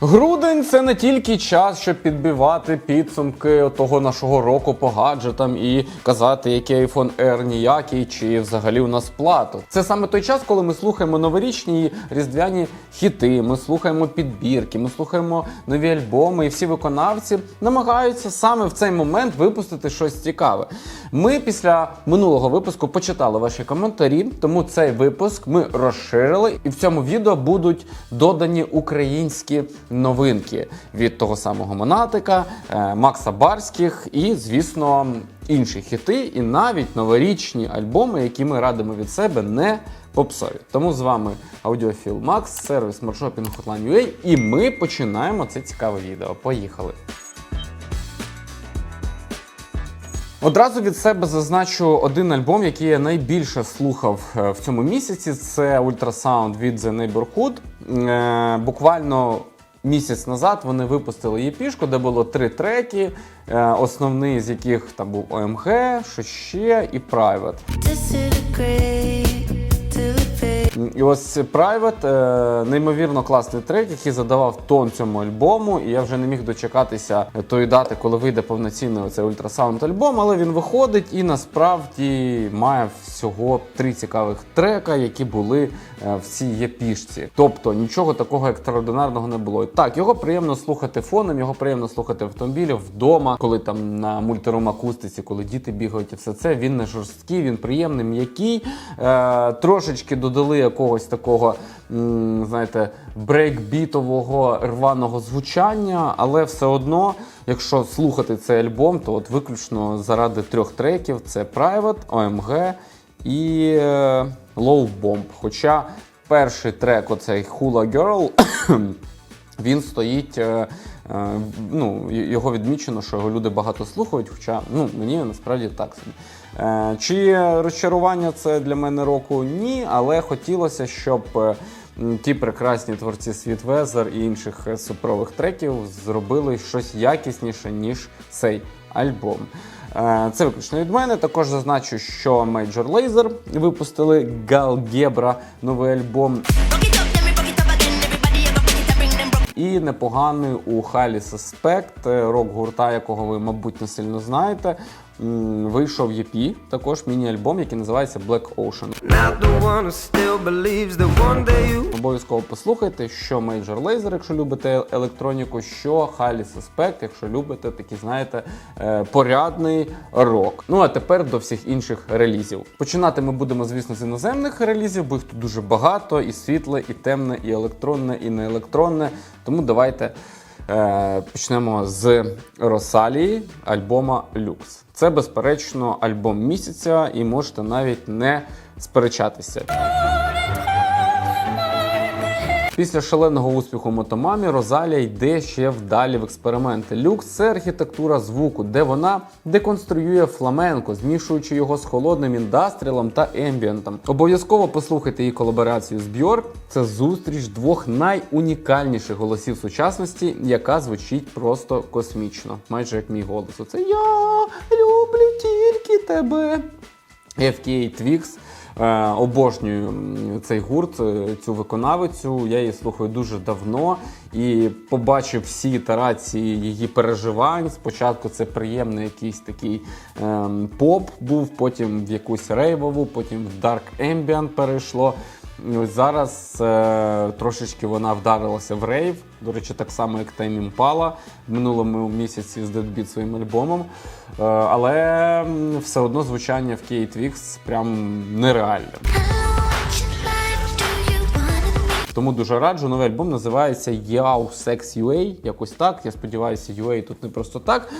Грудень це не тільки час, щоб підбивати підсумки того нашого року по гаджетам і казати, який iPhone Air ніякий, чи взагалі у нас плату. Це саме той час, коли ми слухаємо новорічні і різдвяні хіти, ми слухаємо підбірки, ми слухаємо нові альбоми, і всі виконавці намагаються саме в цей момент випустити щось цікаве. Ми після минулого випуску почитали ваші коментарі, тому цей випуск ми розширили, і в цьому відео будуть додані українські новинки від того самого Монатика, е, Макса Барських і, звісно, інші хіти, і навіть новорічні альбоми, які ми радимо від себе не попсові. Тому з вами аудіофіл Макс, сервіс маршопінг Hotline.ua, і ми починаємо це цікаве відео. Поїхали! Одразу від себе зазначу один альбом, який я найбільше слухав е, в цьому місяці. Це Ultrasound від The Neighborhood. Е, Буквально місяць назад вони випустили єпішку, де було три треки, е, основний з яких там був ОМГ, що ще і Private. І ось Private е, неймовірно класний трек, який задавав тон цьому альбому. І я вже не міг дочекатися тої дати, коли вийде повноцінний оцей ультрасаунд альбом. Але він виходить і насправді має всього три цікавих трека, які були е, в цій єпішці. Тобто нічого такого екстраординарного не було. Так, його приємно слухати фоном, його приємно слухати в автомобілі вдома, коли там на мультирум акустиці, коли діти бігають і все це. Він не жорсткий, він приємний, м'який. Е, трошечки додали якогось такого, знаєте, брейкбітового рваного звучання, але все одно, якщо слухати цей альбом, то от виключно заради трьох треків: це Private, OMG і е, Low Bomb. Хоча перший трек, оцей Hula Girl, він стоїть. е, е, Ну, його відмічено, що його люди багато слухають, хоча ну, мені насправді так собі. Е, Чи розчарування це для мене року? Ні, але хотілося, щоб е, ті прекрасні творці Світ Везер і інших супрових треків зробили щось якісніше, ніж цей альбом. Е, Це виключно від мене. Також зазначу, що Major Lazer випустили Галгебра новий альбом. І непоганий у Халі Суспект, рок-гурта, якого ви, мабуть, не сильно знаєте. Вийшов EP, також міні-альбом, який називається Black Ocean. Обов'язково послухайте, що Major Lazer, якщо любите електроніку, що Халі Суспект, якщо любите такий, знаєте, е, порядний рок. Ну а тепер до всіх інших релізів. Починати ми будемо, звісно, з іноземних релізів, бо їх тут дуже багато: і світле, і темне, і електронне, і не електронне. Тому давайте. Е, Почнемо з Росалії альбома Люкс. Це, безперечно, альбом місяця, і можете навіть не сперечатися. Після шаленого успіху Мотомамі Розалія йде ще вдалі в експерименти. Люкс це архітектура звуку, де вона деконструює фламенко, змішуючи його з холодним індастріалом та ембієнтом. Обов'язково послухайте її колаборацію з Бьорк. Це зустріч двох найунікальніших голосів сучасності, яка звучить просто космічно, майже як мій голос. Оце я люблю тільки тебе. FK Twix. Е, обожнюю цей гурт, е, цю виконавицю. Я її слухаю дуже давно і побачив всі ітерації її переживань. Спочатку це приємний якийсь такий ем, поп був, потім в якусь рейвову, потім в Dark Ambient перейшло. І Ось зараз е, трошечки вона вдарилася в рейв. До речі, так само, як Tame Impala в минулому місяці з Deadbeat своїм альбомом. Е, але все одно звучання в Kate Twix прям нереальне. Тому дуже раджу. Новий альбом називається Yow Sex UA. Якось так. Я сподіваюся, UA тут не просто так.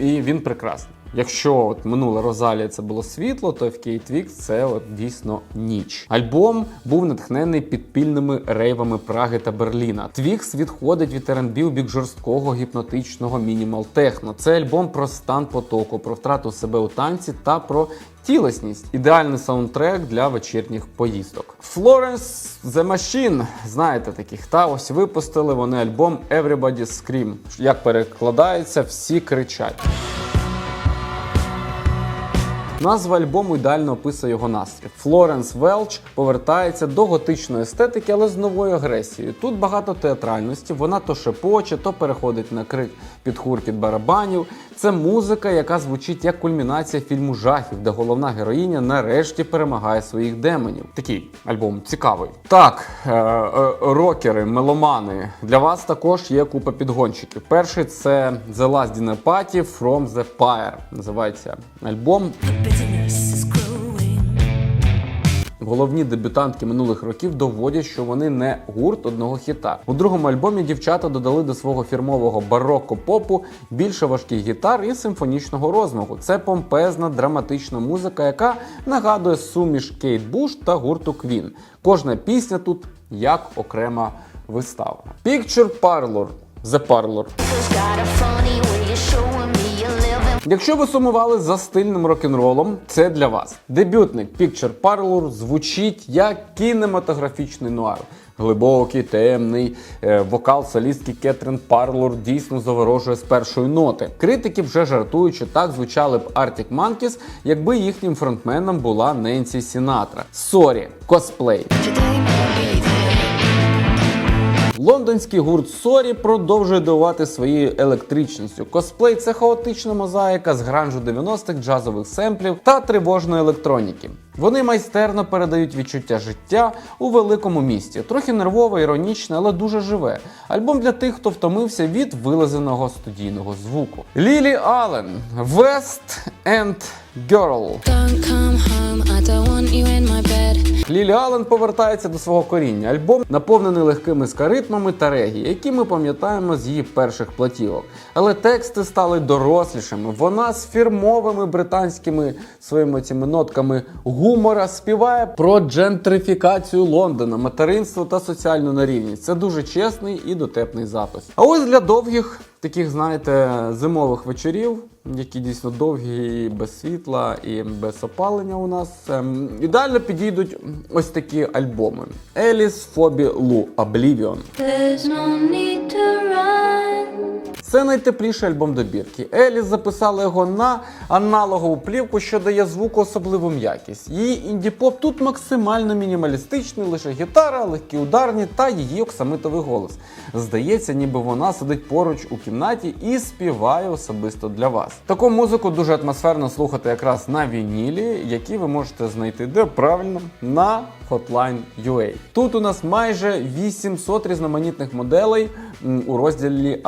І він прекрасний. Якщо от минула Розалія це було світло, то в Kate Twix це от дійсно ніч. Альбом був натхнений підпільними рейвами Праги та Берліна. Твікс відходить від R&B у бік жорсткого гіпнотичного мінімал техно. Це альбом про стан потоку, про втрату себе у танці та про тілесність. Ідеальний саундтрек для вечірніх поїздок. Florence The Machine, знаєте таких, та ось випустили вони альбом Everybody Scream. Як перекладається, всі кричать. Назва альбому ідеально описує його настрій. Флоренс Велч повертається до готичної естетики, але з новою агресією. Тут багато театральності, вона то шепоче, то переходить на крик під хуркіт барабанів. Це музика, яка звучить як кульмінація фільму жахів, де головна героїня нарешті перемагає своїх демонів. Такий альбом цікавий. Так, е, е, рокери, меломани. Для вас також є купа підгонщиків. Перший це The Last Dinner Party from the Pyre. Називається альбом. Головні дебютантки минулих років доводять, що вони не гурт одного хіта. У другому альбомі дівчата додали до свого фірмового бароко попу більше важких гітар і симфонічного розмаху. Це помпезна драматична музика, яка нагадує суміш Кейт Буш та гурту Квін. Кожна пісня тут як окрема вистава. Picture Parlor. The Parlor. Якщо ви сумували за стильним рок-н-ролом, це для вас. Дебютник Picture Parlor звучить як кінематографічний нуар. Глибокий, темний, е, вокал солістки Кетрін Парлор дійсно заворожує з першої ноти. Критики вже жартують, що так звучали б Arctic Monkeys, якби їхнім фронтменом була Ненсі Сінатра. Сорі, косплей. Лондонський гурт Сорі продовжує дивувати своєю електричністю. Косплей це хаотична мозаїка з гранжу 90-х джазових семплів та тривожної електроніки. Вони майстерно передають відчуття життя у великому місті. Трохи нервове, іронічне, але дуже живе. Альбом для тих, хто втомився від вилазеного студійного звуку. Лілі Аллен West End Girl. Лілі Аллен повертається до свого коріння. Альбом наповнений легкими скаритмами та регі, які ми пам'ятаємо з її перших платівок. Але тексти стали дорослішими. Вона з фірмовими британськими своїми цими нотками гумора співає про джентрифікацію Лондона, материнство та соціальну нерівність. Це дуже чесний і дотепний запис. А ось для довгих. Таких, знаєте, зимових вечорів, які дійсно довгі, і без світла і без опалення у нас. ем, ідеально підійдуть ось такі альбоми: Еліс, Фобі, Лу, Oblivion. Це найтепліший альбом добірки. Еліс записала його на аналогову плівку, що дає звуку особливу м'якість. Її інді-поп тут максимально мінімалістичний, лише гітара, легкі ударні та її оксамитовий голос. Здається, ніби вона сидить поруч у кімнаті і співає особисто для вас. Таку музику дуже атмосферно слухати якраз на вінілі, які ви можете знайти де правильно на Hotline UA. Тут у нас майже 800 різноманітних моделей у розділі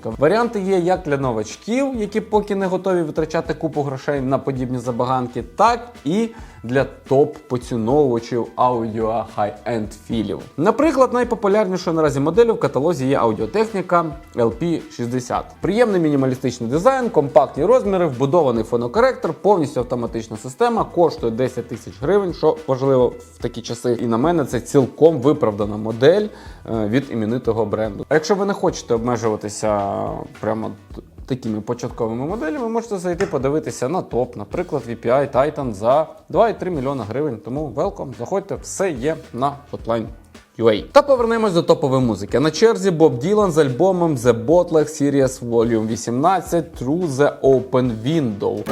аудіотехніка. Варіанти є як для новачків, які поки не готові витрачати купу грошей на подібні забаганки, так і для топ-поціновувачів аудіо хай-енд філів. Наприклад, найпопулярнішою наразі моделлю в каталозі є аудіотехніка LP60. Приємний мінімалістичний дизайн, компактні розміри, вбудований фонокоректор, повністю автоматична система, коштує 10 тисяч гривень, що важливо в такі часи. І на мене це цілком виправдана модель е, від іменитого бренду. А якщо ви не хочете обмежуватися прямо такими початковими моделями, можете зайти подивитися на топ, наприклад, VPI Titan за 2,3 мільйона гривень. Тому welcome, заходьте, все є на Hotline. UA. Та повернемось до топової музики. На черзі Боб Ділан з альбомом The Bootleg Series Volume 18 Through the Open Window.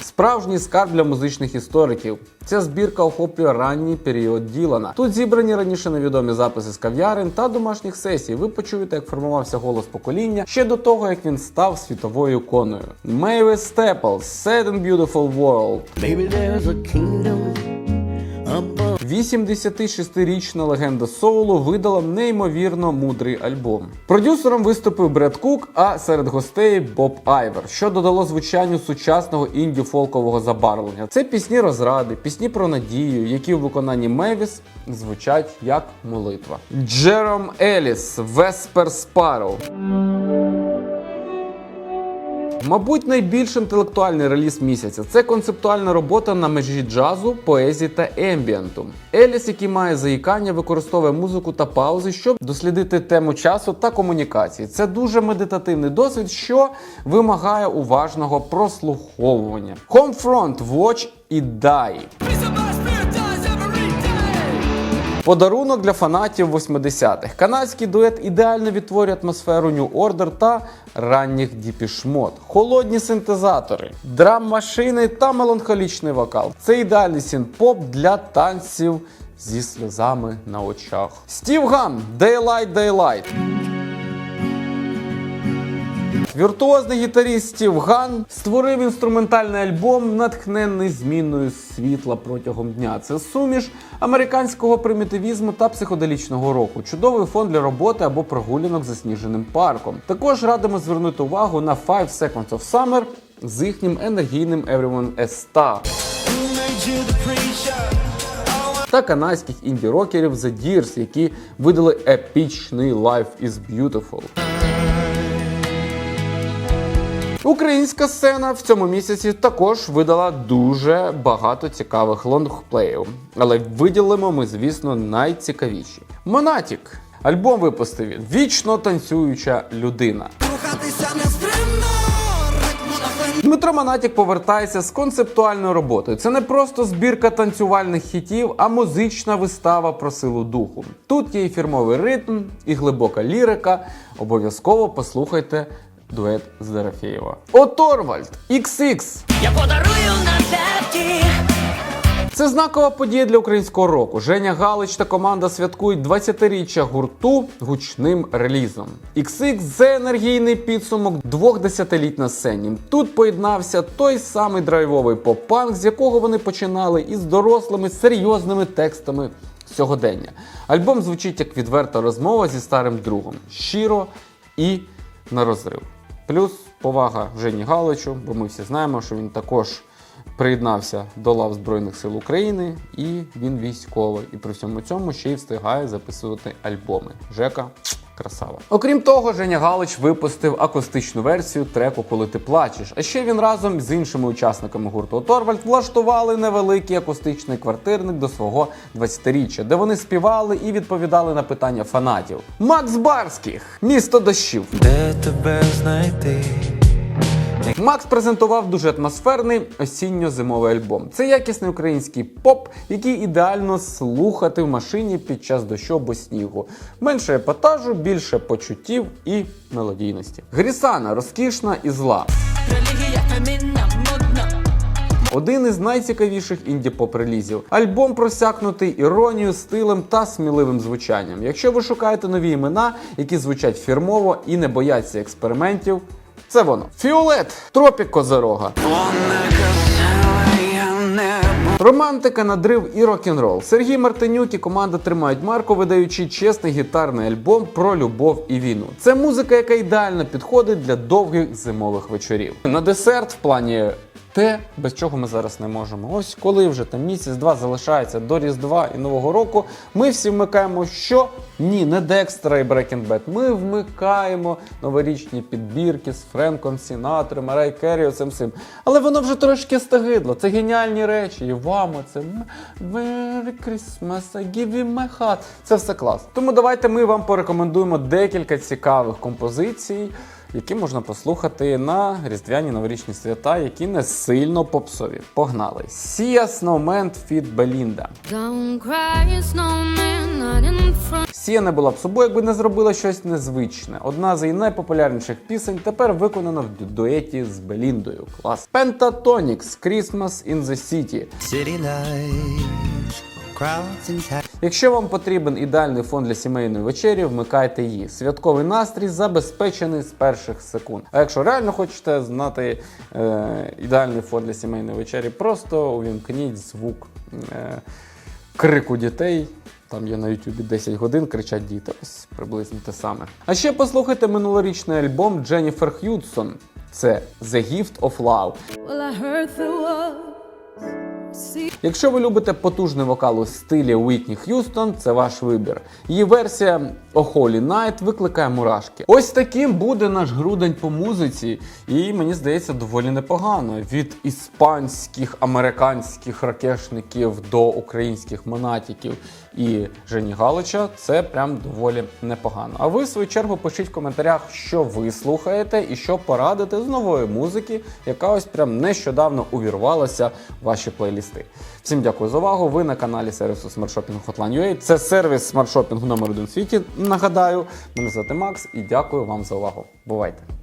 Справжній скарб для музичних істориків. Ця збірка охоплює ранній період Ділана. Тут зібрані раніше невідомі записи з кав'ярень та домашніх сесій. Ви почуєте, як формувався голос покоління ще до того, як він став світовою іконою. Mavis Staples, Sad and Beautiful World. Maybe there's a kingdom. 86-річна легенда соулу видала неймовірно мудрий альбом. Продюсером виступив Бред Кук, а серед гостей Боб Айвер, що додало звучанню сучасного інді-фолкового забарвлення. Це пісні розради, пісні про надію, які у виконанні Мевіс звучать як молитва. Джером Еліс, Веспер Спарроу. Мабуть, найбільш інтелектуальний реліз місяця це концептуальна робота на межі джазу, поезії та ембієнту. Еліс, який має заїкання, використовує музику та паузи, щоб дослідити тему часу та комунікації. Це дуже медитативний досвід, що вимагає уважного прослуховування. Homefront, Watch і Die. Подарунок для фанатів 80-х. Канадський дует ідеально відтворює атмосферу New Order та ранніх діпішмот, Холодні синтезатори, драм-машини та меланхолічний вокал. Це ідеальний синт-поп для танців зі сльозами на очах. Стів Ган, Daylight, Daylight. Віртуозний гітаріст Стів Ган створив інструментальний альбом, натхнений зміною світла протягом дня. Це суміш американського примітивізму та психоделічного року. Чудовий фон для роботи або прогулянок засніженим парком. Також радимо звернути увагу на Five Seconds of Summer з їхнім енергійним Everyone is Star. Та канадських інді-рокерів The Deers, які видали епічний Life is Beautiful. Українська сцена в цьому місяці також видала дуже багато цікавих лонгплеїв, але виділимо ми, звісно, найцікавіші. Монатік. Альбом випустив він вічно танцююча людина. Дмитро Монатік повертається з концептуальною роботою. Це не просто збірка танцювальних хітів, а музична вистава про силу духу. Тут є і фірмовий ритм, і глибока лірика. Обов'язково послухайте дует з Дорофєєва. Оторвальд XX. Я подарую на святі Це знакова подія для українського року. Женя Галич та команда святкують 20-річчя гурту гучним релізом. XX – це енергійний підсумок двох десятиліть на сцені. Тут поєднався той самий драйвовий поп-панк, з якого вони починали, із дорослими серйозними текстами сьогодення. Альбом звучить як відверта розмова зі старим другом, щиро і на розрив. Плюс повага Жені Галичу, бо ми всі знаємо, що він також приєднався до лав Збройних сил України, і він військовий. І при всьому цьому ще й встигає записувати альбоми. Жека. Красава. Окрім того, Женя Галич випустив акустичну версію треку Коли ти плачеш. А ще він разом з іншими учасниками гурту Торвальд влаштували невеликий акустичний квартирник до свого 20-річчя, де вони співали і відповідали на питання фанатів. Макс Барських, місто дощів. Де тебе знайти? Макс презентував дуже атмосферний осінньо-зимовий альбом. Це якісний український поп, який ідеально слухати в машині під час дощу або снігу. Менше епатажу, більше почуттів і мелодійності. Грісана розкішна і зла. Релігія фемінна, модна Один із найцікавіших інді-поп релізів. Альбом просякнутий іронією, стилем та сміливим звучанням. Якщо ви шукаєте нові імена, які звучать фірмово і не бояться експериментів, це воно. Фіолет, тропік Козорога. Романтика, надрив і рок-н-рол. Сергій Мартинюк і команда тримають марку, видаючи чесний гітарний альбом про любов і війну. Це музика, яка ідеально підходить для довгих зимових вечорів. На десерт в плані. Те, без чого ми зараз не можемо. Ось коли вже там місяць-два залишається до Різдва і Нового року, ми всі вмикаємо що? Ні, не Декстера і Breaking Bad. Ми вмикаємо новорічні підбірки з Френком Сінатром, Марай Керрі, оцим всім. Але воно вже трошки стагидло. Це геніальні речі. І вам це Merry Christmas, I give you my heart. Це все клас. Тому давайте ми вам порекомендуємо декілька цікавих композицій які можна послухати на різдвяні новорічні свята, які не сильно попсові. Погнали! Сія Snowman від Белінда. Сія не була б собою, якби не зробила щось незвичне. Одна з її найпопулярніших пісень тепер виконана в дуеті з Беліндою. Клас. Pentatonix Christmas in the City. City taxis. Якщо вам потрібен ідеальний фон для сімейної вечері, вмикайте її. Святковий настрій забезпечений з перших секунд. А якщо реально хочете знати е, ідеальний фон для сімейної вечері, просто увімкніть звук е, крику дітей. Там є на Ютубі 10 годин, кричать діти. Ось приблизно те саме. А ще послухайте минулорічний альбом Дженніфер Х'юдсон. Це The Gift of Love. Well, I heard. See, Якщо ви любите потужний вокал у стилі Уітні Х'юстон, це ваш вибір. Її версія «O Holy Night» викликає мурашки. Ось таким буде наш грудень по музиці, і мені здається, доволі непогано. Від іспанських, американських ракешників до українських монатіків. І Жені Галича, це прям доволі непогано. А ви, в свою чергу, пишіть в коментарях, що ви слухаєте і що порадите з нової музики, яка ось прям нещодавно увірвалася в ваші плейлісти. Всім дякую за увагу. Ви на каналі сервісу смартшопінгу Hotline.ua. Це сервіс смартшопінгу номер один світі. Нагадаю, мене звати Макс і дякую вам за увагу. Бувайте!